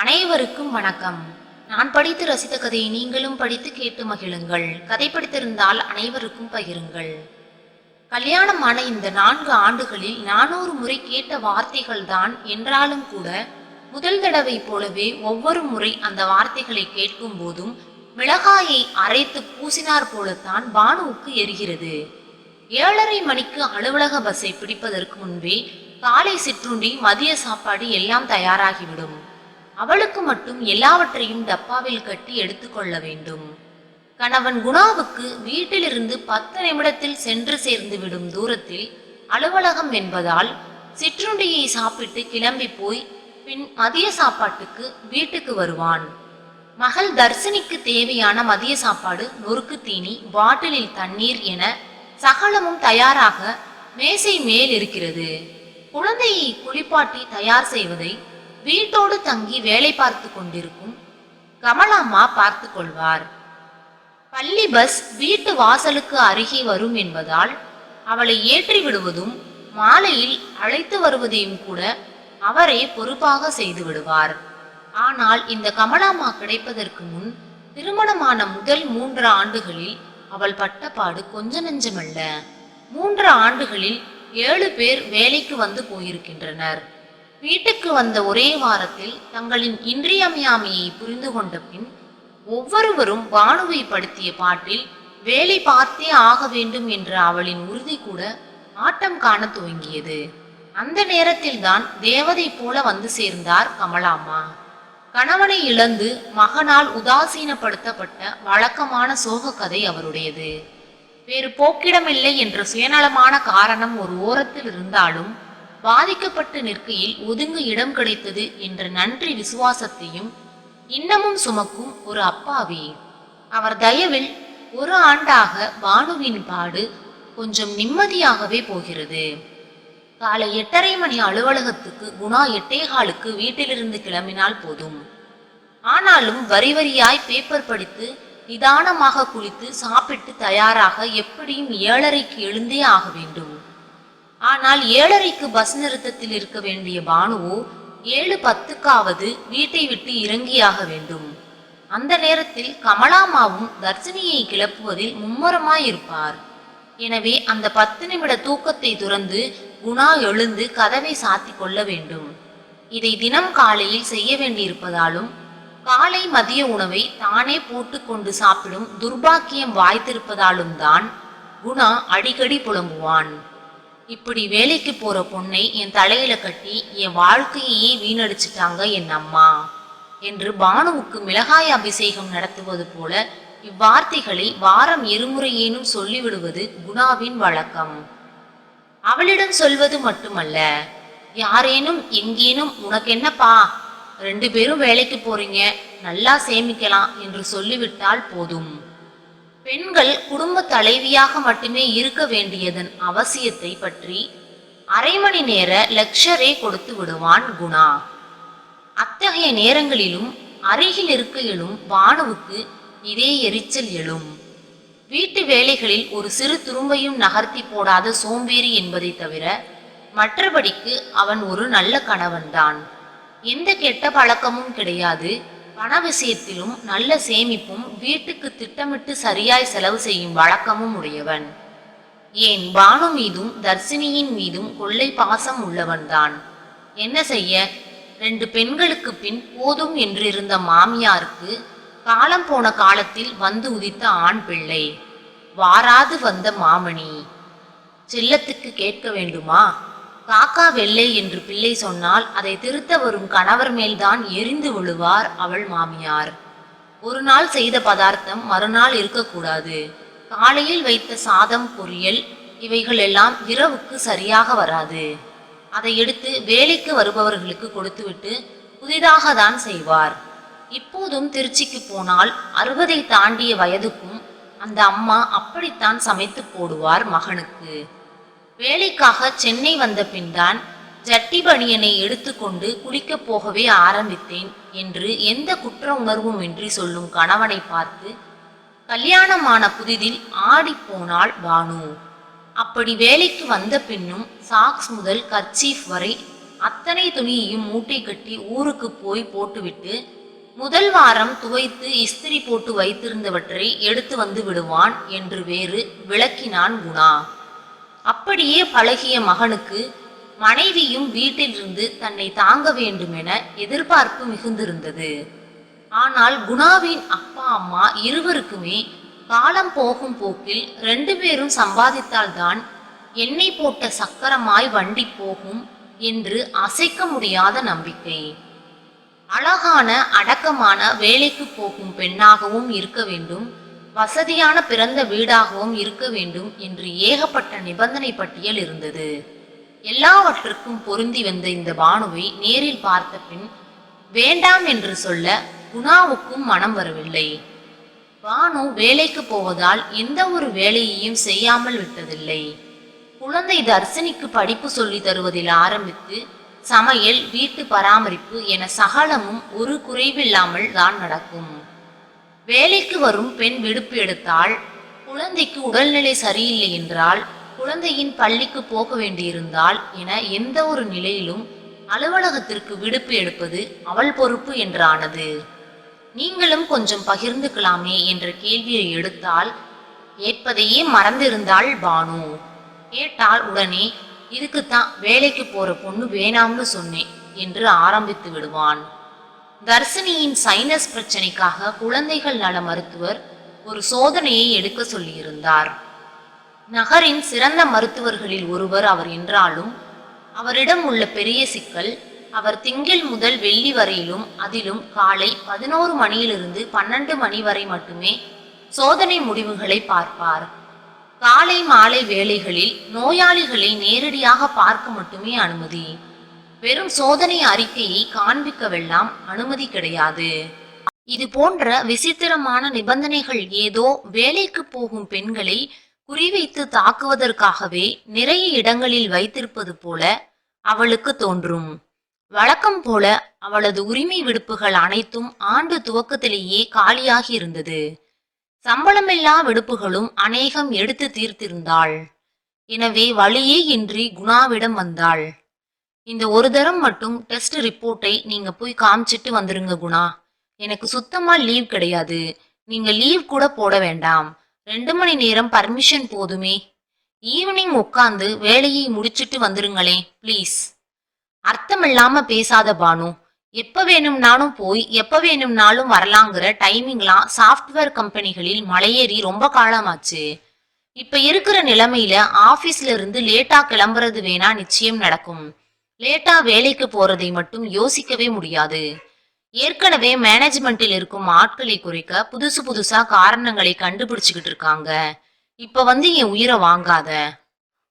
அனைவருக்கும் வணக்கம். நான் படித்து ரசித்த கதையை நீங்களும் படித்து கேட்டு மகிழுங்கள். கதை படித்திருந்தால் அனைவருக்கும் பகிருங்கள். கல்யாணமான இந்த நான்கு ஆண்டுகளில் நானூறு முறை கேட்ட வார்த்தைகள் தான் என்றாலும் கூட முதல் தடவை போலவே ஒவ்வொரு முறை அந்த வார்த்தைகளை கேட்கும் போதும் மிளகாயை அரைத்து பூசினார் போலத்தான் பானுவுக்கு எரிகிறது. ஏழரை மணிக்கு அலுவலக பஸ்ஸை பிடிப்பதற்கு முன்பே காலை சிற்றுண்டி மதிய சாப்பாடு எல்லாம் தயாராகிவிடும். அவளுக்கு மட்டும் எல்லாவற்றையும் டப்பாவில் கட்டி எடுத்துக்கொள்ள வேண்டும். கணவன் குணாவுக்கு வீட்டிலிருந்து பத்து நிமிடத்தில் சென்று சேர்ந்து விடும் தூரத்தில் அலுவலகம் என்பதால் சிற்றுண்டியை சாப்பிட்டு கிளம்பி போய் பின் மதிய சாப்பாட்டுக்கு வீட்டுக்கு வருவான். மகள் தர்சினிக்கு தேவையான மதிய சாப்பாடு நொறுக்கு தீனி பாட்டிலில் தண்ணீர் என சகலமும் தயாராக மேசை மேல் இருக்கிறது. குழந்தையை குளிப்பாட்டி தயார் செய்வதை வீட்டோடு தங்கி வேலை பார்த்து கொண்டிருக்கும் கமலாம்மா பார்த்து கொள்வார். பள்ளி பஸ் வீட்டு வாசலுக்கு அருகே வரும் என்பதால் அவளை ஏற்றி விடுவதும் மாலையில் அழைத்து வருவதையும் கூட அவரே பொறுப்பாக செய்து விடுவார். ஆனால் இந்த கமலாம்மா கிடைப்பதற்கு முன் திருமணமான முதல் மூன்று ஆண்டுகளில் அவள் பட்டப்பாடு கொஞ்ச நெஞ்சமல்ல. மூன்று ஆண்டுகளில் ஏழு பேர் வேலைக்கு வந்து போயிருக்கின்றனர். வீட்டுக்கு வந்த ஒரே வாரத்தில் தங்களின் இன்றியமையாமையை புரிந்து கொண்ட பின் ஒவ்வொருவரும் பானுவை படுத்திய பாட்டில் வேலை பார்த்தே ஆக வேண்டும் என்ற அவளின் உறுதி கூட ஆட்டம் காண துவங்கியது. அந்த நேரத்தில்தான் தேவதை போல வந்து சேர்ந்தார் கமலாம்மா கணவனை இழந்து மகனால் உதாசீனப்படுத்தப்பட்ட வழக்கமான சோக கதை அவருடையது. வேறு போக்கிடமில்லை என்ற சுயநலமான காரணம் ஒரு ஓரத்தில் இருந்தாலும் பாதிக்கப்பட்டு நிற்கையில் ஒதுங்கு இடம் கிடைத்தது என்ற நன்றி விசுவாசத்தையும் இன்னமும் சுமக்கும் ஒரு அப்பாவே. அவர் தயவில் ஒரு ஆண்டாக பானுவின் பாடு கொஞ்சம் நிம்மதியாகவே போகிறது. காலை எட்டரை மணி அலுவலகத்துக்கு குணா எட்டேகாலுக்கு வீட்டிலிருந்து கிளம்பினால் போதும். ஆனாலும் வரி வரியாய் பேப்பர் படித்து நிதானமாக குளித்து சாப்பிட்டு தயாராக எப்படியும் ஏழரைக்கு எழுந்தே ஆக வேண்டும். ஆனால் ஏழரைக்கு பஸ் நிறுத்தத்தில் இருக்க வேண்டிய பானுவோ ஏழு பத்துக்காவது வீட்டை விட்டு இறங்கியாக வேண்டும். அந்த நேரத்தில் கமலாமாவும் தர்சினியை கிளப்புவதில் மும்முரமாயிருப்பார். எனவே அந்த பத்து நிமிட தூக்கத்தை துறந்து குணா எழுந்து கதவை சாத்திக் கொள்ள வேண்டும். இதை தினம் காலையில் செய்ய வேண்டியிருப்பதாலும் காலை மதிய உணவை தானே போட்டுக்கொண்டு சாப்பிடும் துர்பாக்கியம் வாய்த்திருப்பதாலும் தான் குணா அடிக்கடி புலம்புவான். இப்படி வேலைக்கு போற பொண்ணை என் தலையில கட்டி என் வாழ்க்கையையே வீணடிச்சிட்டாங்க என் அம்மா என்று பானுவுக்கு மிளகாய் அபிஷேகம் நடத்துவது போல இவ்வார்த்தைகளை வாரம் இருமுறையேனும் சொல்லிவிடுவது குணாவின் வழக்கம். அவளிடம் சொல்வது மட்டுமல்ல யாரேனும் எங்கேனும் உனக்கென்னப்பா? ரெண்டு பேரும் வேலைக்கு போறீங்க நல்லா சேமிக்கலாம் என்று சொல்லிவிட்டால் போதும். பெண்கள் குடும்ப தலைவியாக மட்டுமே இருக்க வேண்டியதன் அவசியத்தை பற்றி அரை மணி நேர லெக்சரே கொடுத்து விடுவான் குணா. அத்தகைய நேரங்களிலும் அருகில் இருக்கையிலும் பானுவுக்கு இதே எரிச்சல் எழும். வீட்டு வேலைகளில் ஒரு சிறு துரும்பையும் நகர்த்தி போடாத சோம்பேறி என்பதை தவிர மற்றபடிக்கு அவன் ஒரு நல்ல கணவன்தான். எந்த கெட்ட பழக்கமும் கிடையாது. பண விஷயத்திலும் நல்ல சேமிப்பும் வீட்டுக்கு திட்டமிட்டு சரியாய் செலவு செய்யும் வழக்கமும் உடையவன். ஏன் பானு மீதும் தர்சினியின் மீதும் கொள்ளை பாசம் உள்ளவன்தான். என்ன செய்ய? ரெண்டு பெண்களுக்கு பின் போதும் என்றிருந்த மாமியாருக்கு காலம் போன காலத்தில் வந்து உதித்த ஆண் பிள்ளை. வாராது வந்த மாமணி. செல்லத்துக்கு கேட்க வேண்டுமா? காக்கா வெள்ளை என்று பிள்ளை சொன்னால் அதை திருத்த வரும் கணவர் மேல்தான் எரிந்து விழுவார் அவள் மாமியார். ஒரு நாள் செய்த பதார்த்தம் மறுநாள் இருக்கக்கூடாது. காலையில் வைத்த சாதம் பொரியல் இவைகள் எல்லாம் இரவுக்கு சரியாக வராது. அதை எடுத்து வேலைக்கு வருபவர்களுக்கு கொடுத்துவிட்டு புதிதாக தான் செய்வார். இப்போதும் திருச்சிக்கு போனால் அறுபதை தாண்டிய வயதுக்கும் அந்த அம்மா அப்படித்தான் சமைத்து போடுவார் மகனுக்கு. வேலைக்காக சென்னை வந்த பின்தான் ஜட்டி பனியனை எடுத்துக்கொண்டு குளிக்கப் போகவே ஆரம்பித்தேன் என்று எந்த குற்ற உணர்வும் இன்றி சொல்லும் கணவனை பார்த்து கல்யாணமான புதிதில் ஆடிப் போனாள் பானு. அப்படி வேலைக்கு வந்த பின்னும் சாக்ஸ் முதல் கர்ச்சீஃப் வரை அத்தனை துணியையும் மூட்டை கட்டி ஊருக்கு போய் போட்டுவிட்டு முதல் வாரம் துவைத்து இஸ்திரி போட்டு வைத்திருந்தவற்றை எடுத்து வந்து விடுவான் என்று வேறு விளக்கினான் குணா. அப்படியே பழகிய மகனுக்கு மனைவியும் வீட்டிலிருந்து தன்னை தாங்க வேண்டுமென எதிர்பார்ப்பு மிகுந்திருந்தது. ஆனால் குணாவின் அப்பா அம்மா இருவருக்குமே காலம் போகும் போக்கில் ரெண்டு பேரும் சம்பாதித்தால்தான் எண்ணெய் போட்ட சக்கரமாய் வண்டி போகும் என்று அசைக்க முடியாத நம்பிக்கை. அழகான அடக்கமான வேலைக்கு போகும் பெண்ணாகவும் இருக்க வேண்டும். வசதியான பிறந்த வீடாகவும் இருக்க வேண்டும் என்று ஏகப்பட்ட நிபந்தனை பட்டியல் இருந்தது. எல்லாவற்றுக்கும் பொருந்தி வந்த இந்த பானுவை நேரில் பார்த்த பின் வேண்டாம் என்று சொல்ல குணாவுக்கும் மனம் வரவில்லை. பானு வேலைக்கு போவதால் எந்த ஒரு வேலையையும் செய்யாமல் விட்டதில்லை. குழந்தை தர்சினிக்கு படிப்பு சொல்லி தருவதில் ஆரம்பித்து சமையல் வீட்டு பராமரிப்பு என சகலமும் ஒரு குறைவில்லாமல் தான் நடக்கும். வேலைக்கு வரும் பெண் விடுப்பு எடுத்தால் குழந்தைக்கு உடல்நிலை சரியில்லை என்றால் குழந்தையின் பள்ளிக்கு போக வேண்டியிருந்தால் என எந்த ஒரு நிலையிலும் அலுவலகத்திற்கு விடுப்பு எடுப்பது அவள் பொறுப்பு என்றானது. நீங்களும் கொஞ்சம் பகிர்ந்துக்கலாமே என்ற கேள்வியை எடுத்தால் ஏற்பதையே மறந்திருந்தாள் பானு. கேட்டால் உடனே இதுக்குத்தான் வேலைக்கு போற பொண்ணு வேணாம்னு சொன்னேன் என்று ஆரம்பித்து விடுவான். தர்சினியின் சைனஸ் பிரச்சனைக்காக குழந்தைகள் நல மருத்துவர் ஒரு சோதனையை எடுக்க சொல்லியிருந்தார். நகரின் சிறந்த மருத்துவர்களில் ஒருவர் அவர் என்றாலும் அவரிடம் உள்ள பெரிய சிக்கல் அவர் திங்கள் முதல் வெள்ளி வரையிலும் அதிலும் காலை பதினோரு மணியிலிருந்து பன்னெண்டு மணி வரை மட்டுமே சோதனை முடிவுகளை பார்ப்பார். காலை மாலை வேளைகளில் நோயாளிகளை நேரடியாக பார்க்க மட்டுமே அனுமதி. வெறும் சோதனை அறிக்கையை காண்பிக்கவெல்லாம் அனுமதி கிடையாது. இது போன்ற விசித்திரமான நிபந்தனைகள் ஏதோ வேலைக்கு போகும் பெண்களை குறிவைத்து தாக்குவதற்காகவே நிறைய இடங்களில் வைத்திருப்பது போல அவளுக்கு தோன்றும். வழக்கம் போல அவளது உரிமை விடுப்புகள் அனைத்தும் ஆண்டு துவக்கத்திலேயே காலியாகி இருந்தது. சம்பளமில்லா விடுப்புகளும் அநேகம் எடுத்து தீர்த்திருந்தாள். எனவே வழியே இன்றி குணாவிடம் வந்தாள். இந்த ஒரு தரம் மட்டும் டெஸ்ட் ரிப்போர்ட்டை நீங்க போய் காமிச்சிட்டு வந்துருங்க குணா. எனக்கு சுத்தமா லீவ் கிடையாது. நீங்க லீவ் கூட போட வேண்டாம். ரெண்டு மணி நேரம் பர்மிஷன் போதுமே. ஈவினிங் உட்காந்து வேலையை முடிச்சிட்டு வந்துருங்களே ப்ளீஸ் அர்த்தமில்லாம பேசாத பானு. எப்ப வேணும்னாலும் போய் எப்ப வேணும்னாலும் வரலாங்கிற டைமிங்லாம் சாஃப்ட்வேர் கம்பெனிகளில் மலையேறி ரொம்ப காலமாச்சு. இப்ப இருக்கிற நிலைமையில ஆபீஸ்ல இருந்து லேட்டா கிளம்புறது வேணா நிச்சயம் நடக்கும். லேட்டா வேலைக்கு போறதை மட்டும் யோசிக்கவே முடியாது. ஏற்கனவே மேனேஜ்மெண்ட்டில் இருக்கும் ஆட்களை குறைக்க புதுசு புதுசா காரணங்களை கண்டுபிடிச்சுக்கிட்டு இருக்காங்க. இப்ப வந்து என் உயிரை வாங்காத.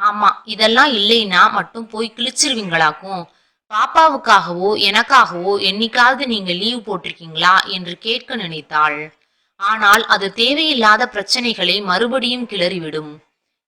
ஆமா இதெல்லாம் இல்லைன்னா மட்டும் போய் கிழிச்சிருவீங்களாக்கும். பாப்பாவுக்காகவோ எனக்காகவோ என்னைக்காவது நீங்க லீவ் போட்டிருக்கீங்களா என்று கேட்க நினைத்தாள். ஆனால் அது தேவையில்லாத பிரச்சனைகளை மறுபடியும் கிளறிவிடும்.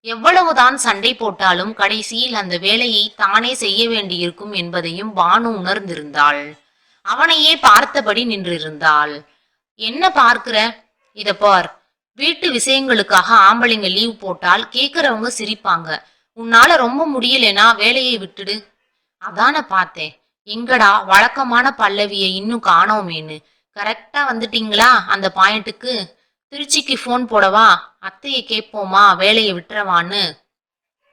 எவ்வளவுதான் சண்டை போட்டாலும் கடைசியில் அந்த வேலையை தானே செய்ய வேண்டியிருக்கும் என்பதையும் பானு உணர்ந்திருந்தாள். அவனையே பார்த்தபடி நின்றிருந்தாள். என்ன பார்க்கிற? இத பார். வீட்டு விஷயங்களுக்காக ஆம்பளைங்க லீவ் போட்டால் கேக்குறவங்க சிரிப்பாங்க. உன்னால ரொம்ப முடியலனா வேலையை விட்டுடு. அதான பார்த்தேன். எங்கடா வழக்கமான பல்லவியை இன்னும் காணோமேன்னு. கரெக்டா வந்துட்டீங்களா அந்த பாயிண்ட்டுக்கு? திருச்சிக்கு ஃபோன் போடவா? அத்தையை கேட்போமா? வேலையை விட்டுறவான்னு.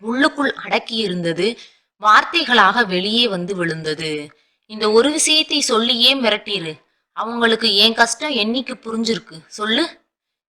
உள்ளுக்குள் அடக்கி இருந்தது. வார்த்தைகளாக வெளியே வந்து விழுந்தது. இந்த ஒரு விஷயத்தை சொல்லியே மிரட்டிரு? அவங்களுக்கு என் கஷ்டம் என்னைக்கு புரிஞ்சிருக்கு? சொல்லு.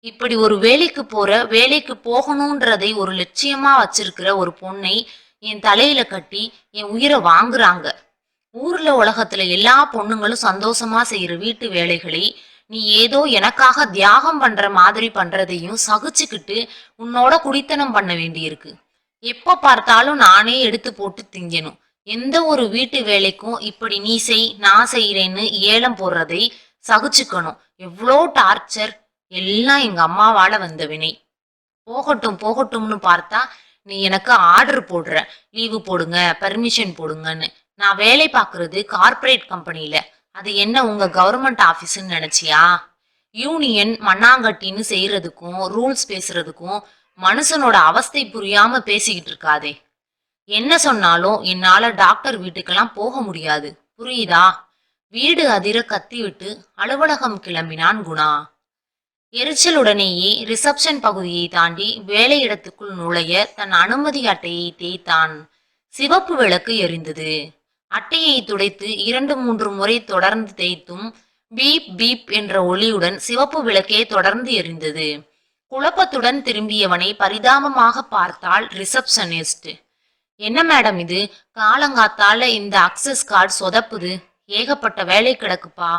இப்படி ஒரு வேலைக்கு போற வேலைக்கு போகணுன்றதை ஒரு லட்சியமா வச்சிருக்கிற ஒரு பொண்ணை என் தலையில கட்டி என் உயிரை வாங்குறாங்க. ஊர்ல உலகத்துல எல்லா பொண்ணுங்களும் சந்தோஷமா செய்யற வீட்டு வேலைகளை நீ ஏதோ எனக்காக தியாகம் பண்ற மாதிரி பண்றதையும் சகிச்சுக்கிட்டு உன்னோட குடித்தனம் பண்ண வேண்டியிருக்கு. எப்ப பார்த்தாலும் நானே எடுத்து போட்டு திங்கணும். எந்த ஒரு வீட்டு வேலைக்கும் இப்படி நீ செய் நான் செய்யறேன்னு ஏலம் போடுறதை சகிச்சுக்கணும். எவ்வளோ டார்ச்சர். எல்லாம் எங்க அம்மாவால வந்த வினை. போகட்டும் போகட்டும்னு பார்த்தா நீ எனக்கு ஆர்டர் போடுற. லீவு போடுங்க பர்மிஷன் போடுங்கன்னு. நான் வேலை பார்க்கறது கார்ப்பரேட் கம்பெனில அது என்ன உங்க கவர்மெண்ட் ஆபீஸ்ன்னு நினைச்சியா? யூனியன் மண்ணாங்கட்டின்னு செய்யறதுக்கும் ரூல்ஸ் பேசுறதுக்கும் மனுஷனோட அவஸ்தை புரியாம பேசிக்கிட்டு இருக்காதே. என்ன சொன்னாலும் என்னால டாக்டர் வீட்டுக்கெல்லாம் போக முடியாது. புரியுதா? வீடு அதிர கத்திவிட்டு அலுவலகம் கிளம்பினான் குணா. எரிச்சலுடனேயே ரிசப்ஷன் பகுதியை தாண்டி வேலையிடத்துக்குள் நுழைய தன் அனுமதி அட்டையை தேய்த்தான். சிவப்பு விளக்கு எரிந்தது. அட்டையை துடைத்து இரண்டு மூன்று முறை தொடர்ந்து தேய்த்தும் பீப் பீப் என்ற ஒளியுடன் சிவப்பு விளக்கே தொடர்ந்து எரிந்தது. குழப்பத்துடன் திரும்பியவனை பரிதாபமாக பார்த்தாள் ரிசப்ஷனிஸ்ட். என்ன மேடம் இது? காலங்காத்தால இந்த அக்சஸ் கார்டு சொதப்புது. ஏகப்பட்ட வேலை கிடக்குப்பா.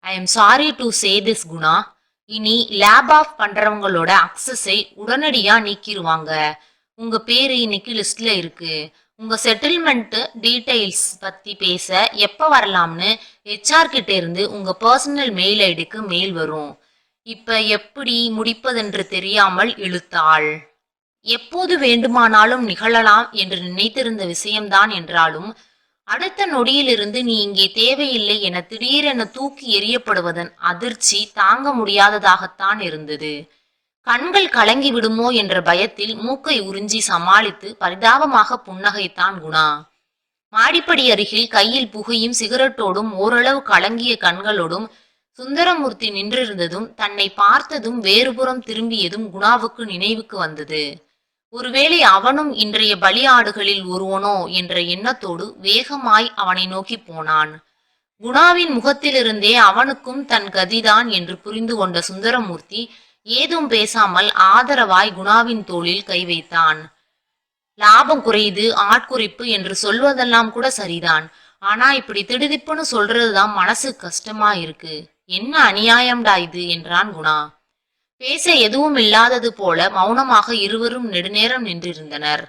I am sorry to say this Guna. இனி லேப் ஆஃப் பண்றவங்களோட அக்சஸை உடனடியா நீக்கிடுவாங்க உங்க பேரு இன்னைக்கு லிஸ்ட்ல இருக்கு. உங்கள் செட்டில்மெண்ட்டு டீட்டெயில்ஸ் பற்றி பேச எப்போ வரலாம்னு ஹெச்ஆர் கிட்ட இருந்து உங்கள் பர்சனல் மெயில் ஐடிக்கு மெயில் வரும். இப்போ எப்படி முடிப்பதென்று தெரியாமல் இழுத்தாள். எப்போது வேண்டுமானாலும் நிகழலாம் என்று நினைத்திருந்த விஷயம்தான் என்றாலும் அடுத்த நொடியிலிருந்து நீ இங்கே தேவையில்லை என திடீரென தூக்கி எறியப்படுவதன் அதிர்ச்சி தாங்க முடியாததாகத்தான் இருந்தது. கண்கள் கலங்கி விடுமோ என்ற பயத்தில் மூக்கை உறிஞ்சி சமாளித்து பரிதாபமாக புன்னகைத்தான் குணா. மாடிப்படி அருகில் கையில் புகையும் சிகரெட்டோடும் ஓரளவு கலங்கிய கண்களோடும் சுந்தரமூர்த்தி நின்றிருந்ததும் தன்னை பார்த்ததும் வேறுபுறம் திரும்பியதும் குணாவுக்கு நினைவுக்கு வந்தது. ஒருவேளை அவனும் இன்றைய பலியாடுகளில் ஒருவனோ என்ற எண்ணத்தோடு வேகமாய் அவனை நோக்கி போனான். குணாவின் முகத்திலிருந்தே அவனுக்கும் தன் கதிதான் என்று புரிந்து கொண்ட சுந்தரமூர்த்தி ஏதும் பேசாமல் ஆதரவாய் குணாவின் தோளில் கை வைத்தான். லாபம் குறையுது ஆட்குறிப்பு என்று சொல்வதெல்லாம் கூட சரிதான். ஆனா இப்படி திடுதிப்புன்னு சொல்றதுதான் மனசு கஷ்டமா இருக்கு. என்ன அநியாயம்டா இது என்றான் குணா. பேச எதுவும் இல்லாதது போல மௌனமாக இருவரும் நெடுநேரம் நின்றிருந்தனர்.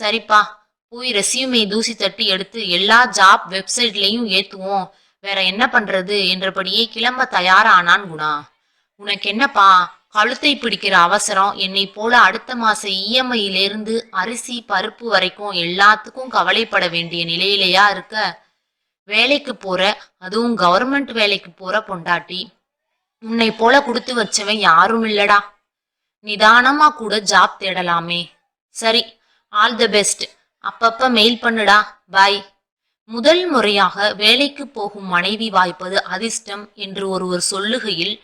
சரிப்பா போய் ரெசியூமை தூசி தட்டி எடுத்து எல்லா ஜாப் வெப்சைட்லயும் ஏத்துவோம். வேற என்ன பண்றது? என்றபடியே கிளம்ப தயாரானான் குணா. உனக்கு என்னப்பா கழுத்தை பிடிக்கிற அவசரம். என்னை போல அடுத்த மாச இஎம்ஐயிலிருந்து அரிசி பருப்பு வரைக்கும் எல்லாத்துக்கும் கவலைப்பட வேண்டிய நிலையிலையா இருக்க? வேலைக்கு போற அதுவும் கவர்மெண்ட் வேலைக்கு போற பொண்டாட்டி. உன்னை போல கொடுத்து வச்சவன் யாரும் இல்லடா. நிதானமா கூட ஜாப் தேடலாமே. சரி ஆல் த பெஸ்ட் அப்பப்ப மெயில் பண்ணுடா. பாய் முதல் முறையாக வேலைக்கு போகும் மனைவி வாய்ப்பது அதிர்ஷ்டம் என்று ஒருவர் சொல்லுகையில்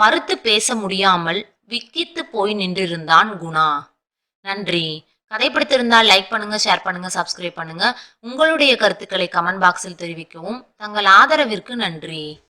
மறுத்து பேச முடியாமல் விக்கித்து போய் நின்றிருந்தான் குணா. நன்றி. கதை பிடித்திருந்தால் லைக் பண்ணுங்க ஷேர் பண்ணுங்க சப்ஸ்கிரைப் பண்ணுங்க. உங்களுடைய கருத்துக்களை கமெண்ட் பாக்ஸில் தெரிவிக்கவும். தங்கள் ஆதரவிற்கு நன்றி.